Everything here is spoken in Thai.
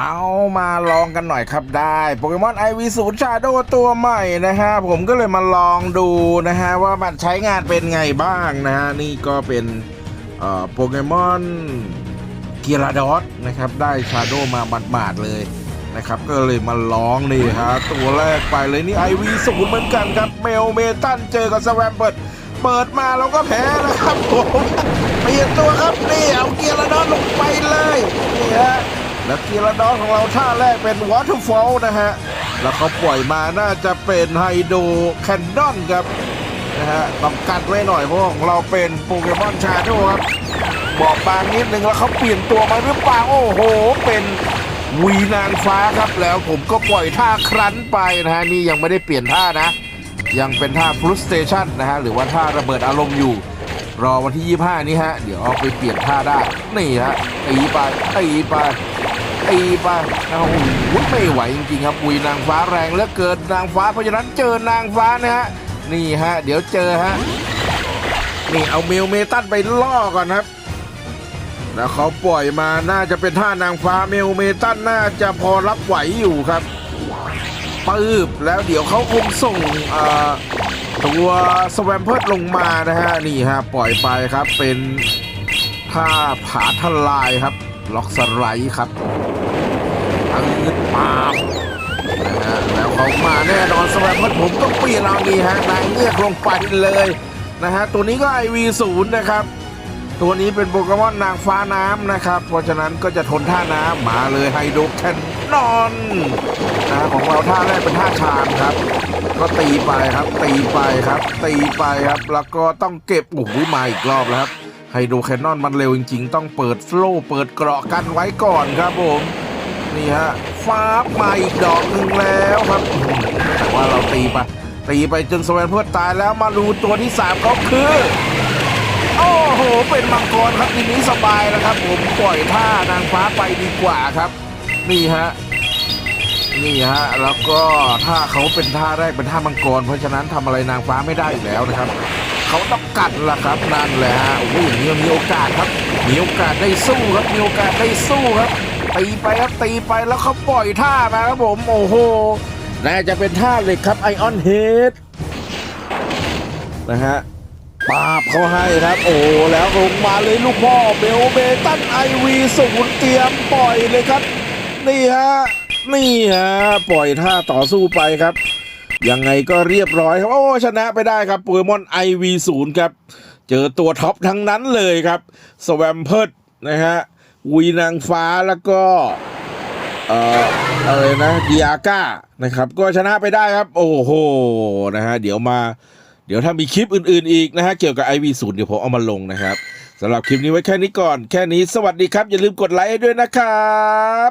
เอามาลองกันหน่อยครับได้โปเกมอนไอวีศูนย์ชาโดตัวใหม่นะฮะผมก็เลยมาลองดูนะฮะว่ามันใช้งานเป็นไงบ้างนะฮะนี่ก็เป็นโปเกมอนกีราดอสนะครับได้ชาโดมาบาดๆเลยนะครับก็เลยมาลองนี่ฮะตัวแรกไปเลยนี่ไอวีศูนย์เหมือนกันครับเมลเมตันเจอกับสแวมเปิดเปิดมาเราก็แพ้นะครับผมเปลี่ยนตัวครับนี่เอาเกียร์ระดอนลงไปเลยนี่ฮะ แล้วกีฬาดอนของเราท่าแรกเป็นวอเตอร์ฟอลนะฮะ แล้วเขาปล่อยมาน่าจะเป็นไฮโดรแคนดอนครับนะฮะต้องกัดไว้หน่อยเพราะของเราเป็นโปเกมอนชาโดครับบอกบางนิดนึงแล้วเขาเปลี่ยนตัวมาหรือเปล่าโอ้โห เป็นวีนางฟ้าครับแล้วผมก็ปล่อยท่าครั้นไปนะฮะนี่ยังไม่ได้เปลี่ยนท่านะ ยังเป็นท่าฟรุสเตชันนะฮะหรือว่าท่าระเบิดอารมณ์อยู่ รอวันที่ 25 นี้ฮะ เดี๋ยวเอาไปเปลี่ยนท่าได้ นี่ฮะตีไปตีไป ตีไปนะโอ้โหไม่ไหวจริงๆครับอุยนางฟ้าแรงเหลือเกินนางฟ้าเพราะฉะนั้นเจอนางฟ้านะฮะนี่ฮะ เดี๋ยวเจอฮะนี่เอาเมลเมตันไปล่อก่อนครับ แล้วเขาปล่อยมาน่าจะเป็นท่านางฟ้าเมลเมตันน่าจะพอรับไหวอยู่ครับปืบแล้วเดี๋ยวเขาคงส่งตัวสแวมเพิร์ดลงมานะฮะนี่ฮะปล่อยไปครับเป็นท่าผาทลายครับ ล็อกสไลด์ครับ ปืดปาบนะฮะแล้วเขามาแน่นอนสวมเพิร์ดผมก็เปลี่ยนเอานี่ฮะนางเงือกลงไปเลยนะฮะตัวนี้ก็ IV0 นะครับ ตัวนี้เป็นโปเกมอนนางฟ้าน้ำนะครับ เพราะฉะนั้นก็จะทนท่าน้ำมาเลยไฮโดรแคนนอนนะของเราท่าแรกเป็นท่าชามครับ ก็ตีไปครับ ตีไปครับ ตีไปครับ แล้วก็ต้องเก็บโอ้โหมาอีกรอบแล้วครับไฮโดรแคนนอนมันเร็วจริง ๆ ต้องเปิดโฟลว์เปิดเกราะกันไว้ก่อนครับผม นี่ฮะฟ้ามาอีกดอกหนึ่งแล้วครับ แต่ว่าเราตีไปตีไปจนสแวนเพื่อตายแล้วมาดูตัวที่สามเขาคือ โอ้โห เป็นมังกรครับทีนี้สบายแล้วครับ ผมปล่อยท่านางฟ้าไปดีกว่าครับ นี่ฮะนี่ฮะแล้วก็ท่าเขาเป็นท่าแรกเป็นท่ามังกร เพราะฉะนั้นทำอะไรนางฟ้าไม่ได้อยู่แล้วนะครับเขาต้องกัดล่ะครับนั่นแหละฮะโอ้โหอย่างนี้มีโอกาสครับมีโอกาสได้สู้ครับมีโอกาสได้สู้ครับ ตีไปครับตีไปแล้วเขาปล่อยท่ามาครับผมโอ้โหน่าจะเป็นท่าเหล็กครับไอออนเฮดนะฮะปาบเขาให้ครับ โอ้แล้วลงมาเลยลูกพ่อเบลเบตันไอวีศูนย์เตรียมปล่อยเลยครับ นี่ฮะนี่ฮะปล่อยท่าต่อสู้ไปครับ ยังไงก็เรียบร้อยครับ โอ้ชนะไปได้ครับโปเกมอน IV0 ครับ เจอตัวท็อปทั้งนั้นเลยครับสแวมเพิร์ดนะฮะ วีนางฟ้าแล้วก็เอ่ออะไรนะดิอาก้านะครับ ก็ชนะไปได้ครับ โอ้โหนะฮะเดี๋ยวมา เดี๋ยวถ้ามีคลิปอื่นๆอีกนะฮะเกี่ยวกับ IV0 เดี๋ยวผมเอามาลงนะครับสำหรับคลิปนี้ไว้แค่นี้ก่อน แค่นี้สวัสดีครับ อย่าลืมกดไลค์ให้ด้วยนะครับ